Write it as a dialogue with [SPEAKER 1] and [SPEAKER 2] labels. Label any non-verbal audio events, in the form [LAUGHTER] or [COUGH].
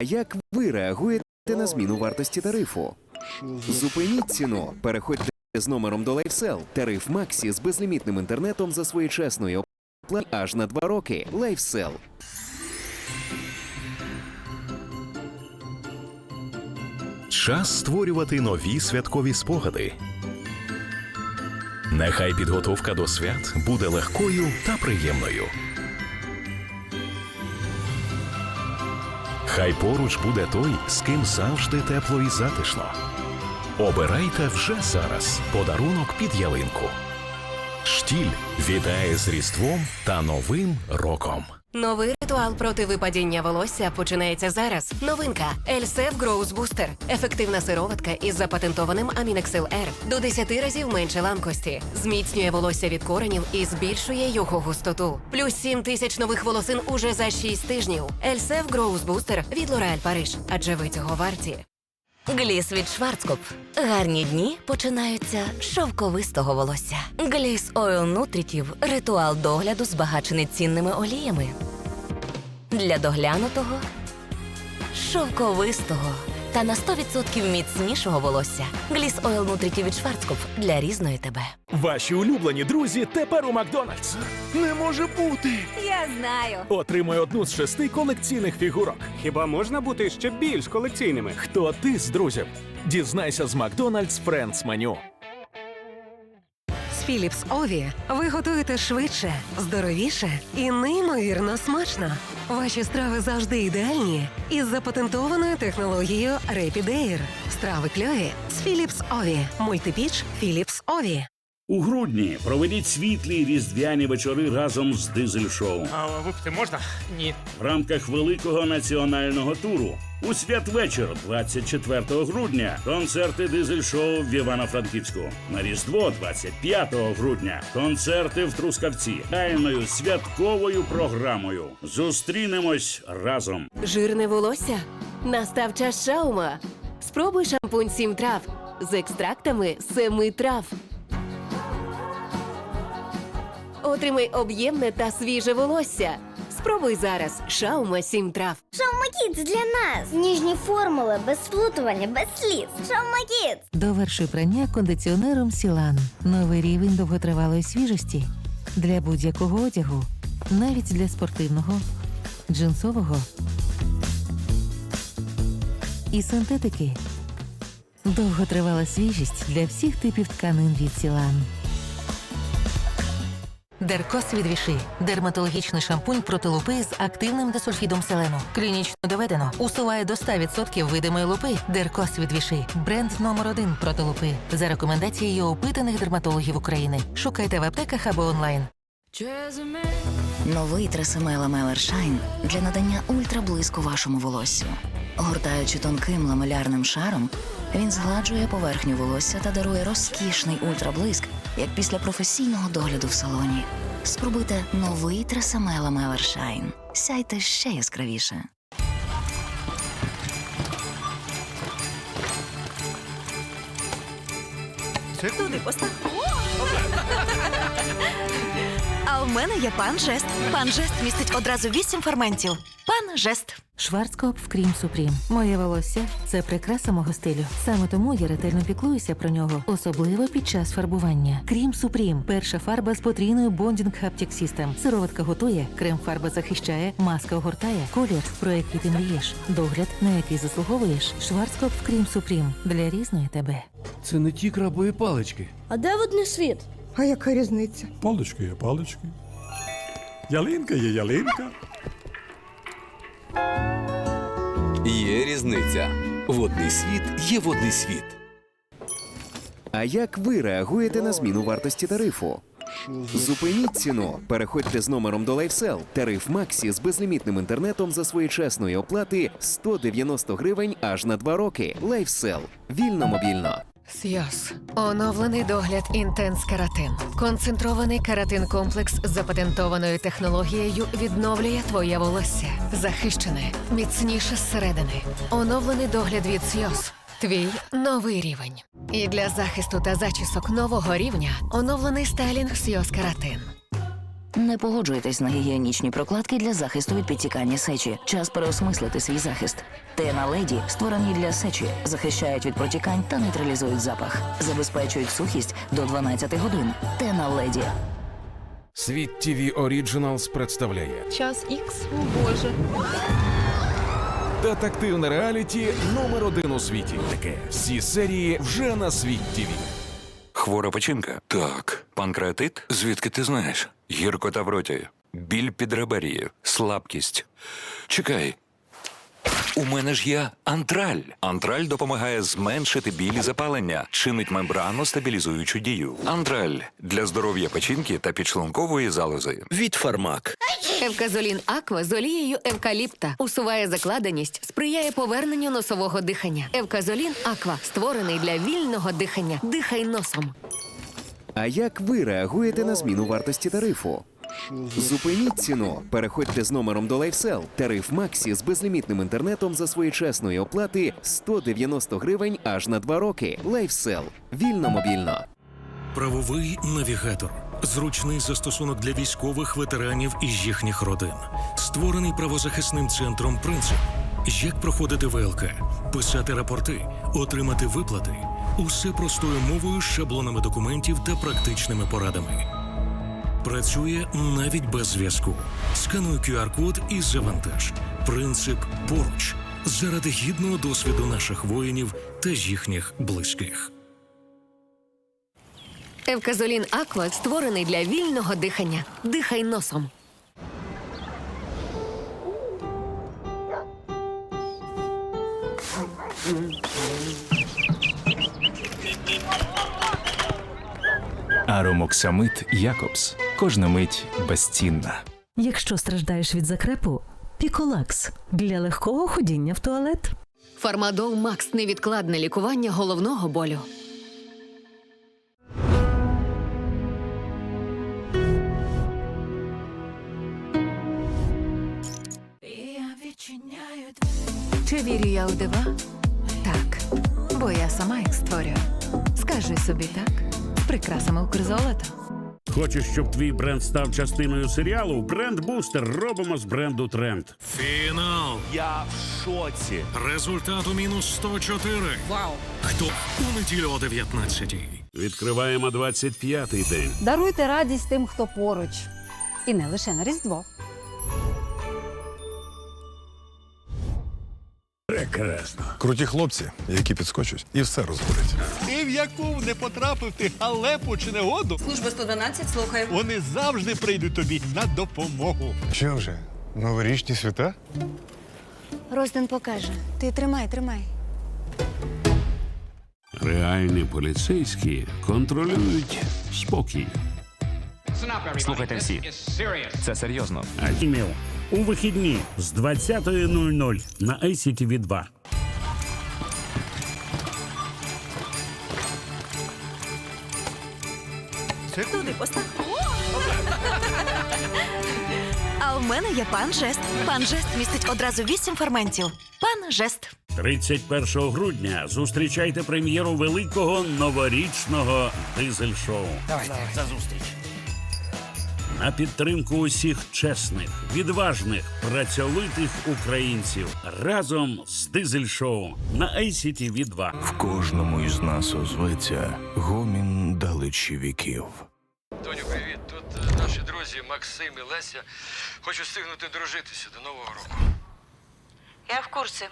[SPEAKER 1] А як ви реагуєте на зміну вартості тарифу? Зупиніть ціну. Переходьте з номером до LifeSell. Тариф Максі з безлімітним інтернетом за своєчасної оплати аж на 2 роки. LifeSell.
[SPEAKER 2] Час створювати нові святкові спогади. Нехай підготовка до свят буде легкою та приємною. Хай поруч буде той, з ким завжди тепло і затишно. Обирайте вже зараз подарунок під ялинку. Штіль вітає з Різдвом та Новим роком.
[SPEAKER 3] Новий ритуал проти випадіння волосся починається зараз. Новинка Ельсев Growth Booster. Ефективна сироватка із запатентованим Амінексил R. До 10 разів менше ламкості. Зміцнює волосся від коренів і збільшує його густоту. Плюс 7 тисяч нових волосин уже за 6 тижнів. Ельсев Growth Booster від L'Oréal Париж. Адже ви цього варті. Гліс від Шварцкоп. Гарні дні починаються з шовковистого волосся. Гліс Ойл Нутрітів ритуал догляду збагачений цінними оліями. Для доглянутого, шовковистого та на 100% міцнішого волосся. Гліс Ойл Нутрітів від Шварцкоп для різної тебе.
[SPEAKER 4] Ваші улюблені друзі тепер у Макдональдс. Не може бути.
[SPEAKER 3] Я знаю.
[SPEAKER 4] Отримай одну з шести колекційних фігурок.
[SPEAKER 5] Хіба можна бути ще більш колекційними?
[SPEAKER 4] Хто ти з друзів? Дізнайся з Макдональдс Friends меню.
[SPEAKER 6] З Philips Ові ви готуєте швидше, здоровіше і неймовірно смачно. Ваші страви завжди ідеальні із запатентованою технологією Rapid Air. Страви кльові з Philips Ові. Мультипіч Philips Ові.
[SPEAKER 7] У грудні проведіть світлі різдвяні вечори разом з дизель шоу
[SPEAKER 5] А випити можна? Ні.
[SPEAKER 7] в рамках великого національного туру. У святвечір, 24 грудня, концерти дизель шоу в Івано-Франківську. На Різдво, 25 грудня, концерти в Трускавці. Тайною святковою програмою. Зустрінемось разом.
[SPEAKER 3] Жирне волосся? Настав час шаума. Спробуй шампунь сім трав з екстрактами семи трав. Отримай об'ємне та свіже волосся. Спробуй зараз шаума сім трав.
[SPEAKER 8] Шаумакіт для нас. Ніжні формули, без сплутування, без сліз. Шаумакіт.
[SPEAKER 9] Довершуй прання кондиціонером Сілан. Новий рівень довготривалої свіжості для будь-якого одягу, навіть для спортивного, джинсового і синтетики. Довготривала свіжість для всіх типів тканин від Сілан. Деркос від Віши. Дерматологічний шампунь проти лупи з активним десульфідом селену. Клінічно доведено. Усуває до 100% видимої лупи. Деркос від Віши. Бренд номер один проти лупи. За рекомендацією опитаних дерматологів України. Шукайте в аптеках або онлайн.
[SPEAKER 10] Новий Тресеме Ламелер Шайн для надання ультраблиску вашому волоссю. Гортаючи тонким ламелярним шаром, він згладжує поверхню волосся та дарує розкішний ультраблиск, як після професійного догляду в салоні. Спробуйте новий Тресеме Ламелер Сяйте ще яскравіше.
[SPEAKER 11] Туди постав. [LAUGHS] А в мене є пан жест. Пан жест містить одразу вісім ферментів. Пан жест.
[SPEAKER 9] Шварцкоп в Крім Супрім. Моє волосся це прикраса мого стилю. Саме тому я ретельно піклуюся про нього, особливо під час фарбування. Крім Супрім перша фарба з потрійною Bonding Haptic System. Сироватка готує, крем-фарба захищає, маска огортає, колір, про який ти мрієш, догляд, на який заслуговуєш. Шварцкоп в Крім Супрім для різної тебе.
[SPEAKER 5] Це не ті крабові палички.
[SPEAKER 8] А де водний світ?
[SPEAKER 6] А яка різниця?
[SPEAKER 4] Палички є палички. Ялинка є ялинка.
[SPEAKER 1] Є різниця. Водний світ є водний світ. А як ви реагуєте на зміну вартості тарифу? Зупиніть ціну. Переходьте з номером до LifeSell. Тариф Максі з безлімітним інтернетом за своєчасної оплати 190 гривень аж на 2 роки. LifeSell. Вільно мобільно.
[SPEAKER 6] Сйоз. Оновлений догляд інтенс каратин. Концентрований каратин комплекс з запатентованою технологією відновлює твоє волосся. Захищене, міцніше зсередини. Оновлений догляд від С'яс. Твій новий рівень. І для захисту та зачісок нового рівня оновлений стайлінг Сйоз каратин.
[SPEAKER 10] Не погоджуйтесь на гігієнічні прокладки для захисту від підтікання сечі. Час переосмислити свій захист. Тена леді створені для сечі, захищають від протікань та нейтралізують запах, забезпечують сухість до 12 годин. Тена леді.
[SPEAKER 12] Світ ТВ Оріджиналс представляє
[SPEAKER 6] Час ікс, о боже.
[SPEAKER 12] детективне реаліті номер один у світі. Таке всі серії вже на світ ТВ.
[SPEAKER 13] Хвора печінка? Так. Панкреатит? Звідки ти знаєш? Гіркота в роті, біль під ребер'ї, слабкість. Чекай. У мене ж є антраль. Антраль допомагає зменшити біль і запалення, чинить мембрану стабілізуючу дію. Антраль для здоров'я печінки та підшлункової залози. Від фармак.
[SPEAKER 6] Евказолін Аква з олією евкаліпта усуває закладеність, сприяє поверненню носового дихання. Евказолін Аква створений для вільного дихання. Дихай носом.
[SPEAKER 1] А як ви реагуєте на зміну вартості тарифу? Зупиніть ціну. Переходьте з номером до LifeSell. Тариф Максі з безлімітним інтернетом за своєчасної оплати 190 гривень аж на 2 роки. LifeSell. Вільно мобільно.
[SPEAKER 2] Правовий навігатор. Зручний застосунок для військових ветеранів і їхніх родин. Створений правозахисним центром Принцип. Як проходити ВЛК, писати рапорти, отримати виплати. Усе простою мовою шаблонами документів та практичними порадами. Працює навіть без зв'язку. Скануй QR-код і завантаж. Принцип поруч. Заради гідного досвіду наших воїнів та їхніх близьких.
[SPEAKER 6] Евказолін Аква створений для вільного дихання. Дихай носом.
[SPEAKER 5] Аромоксамит Якобс. Кожна мить безцінна.
[SPEAKER 11] Якщо страждаєш від закрепу, піколакс для легкого ходіння в туалет.
[SPEAKER 6] Фармадол Макс невідкладне лікування головного болю.
[SPEAKER 11] Чи вірю я у дива? Так, бо я сама їх створюю. Скажи собі так, з прикрасами Укрзолота.
[SPEAKER 7] Хочеш, щоб твій бренд став частиною серіалу? Бренд Бустер робимо з бренду Тренд.
[SPEAKER 2] Фінал.
[SPEAKER 4] Я в шоці.
[SPEAKER 2] Результату мінус 104. Вау! Хто у неділю о 19
[SPEAKER 7] Відкриваємо 25-й день.
[SPEAKER 11] Даруйте радість тим, хто поруч. І не лише на Різдво.
[SPEAKER 7] Прекрасно.
[SPEAKER 12] Круті хлопці, які підскочать, і все розбудять.
[SPEAKER 4] І в яку не потрапив ти халепу чи негоду,
[SPEAKER 11] Служба 112, слухаю.
[SPEAKER 4] вони завжди прийдуть тобі на допомогу.
[SPEAKER 12] Що вже? Новорічні свята?
[SPEAKER 11] Розден покаже. Ти тримай, тримай.
[SPEAKER 7] Реальні поліцейські контролюють спокій.
[SPEAKER 5] Слухайте всі. Це серйозно.
[SPEAKER 7] Іміл у вихідні з 20.00 на ICTV 2.
[SPEAKER 11] Туди постав. А в мене є пан Жест. Пан Жест містить одразу вісім ферментів. Пан Жест.
[SPEAKER 7] 31 грудня зустрічайте прем'єру великого новорічного дизель-шоу.
[SPEAKER 5] Давайте за зустріч.
[SPEAKER 7] На підтримку усіх чесних, відважних, працьовитих українців разом з дизель-шоу на ICTV 2.
[SPEAKER 2] В кожному із нас озветься гомін далечі віків.
[SPEAKER 5] Тоню, привіт. Тут е, наші друзі Максим і Леся. Хочу встигнути дружитися до Нового року.
[SPEAKER 11] Я в курсі.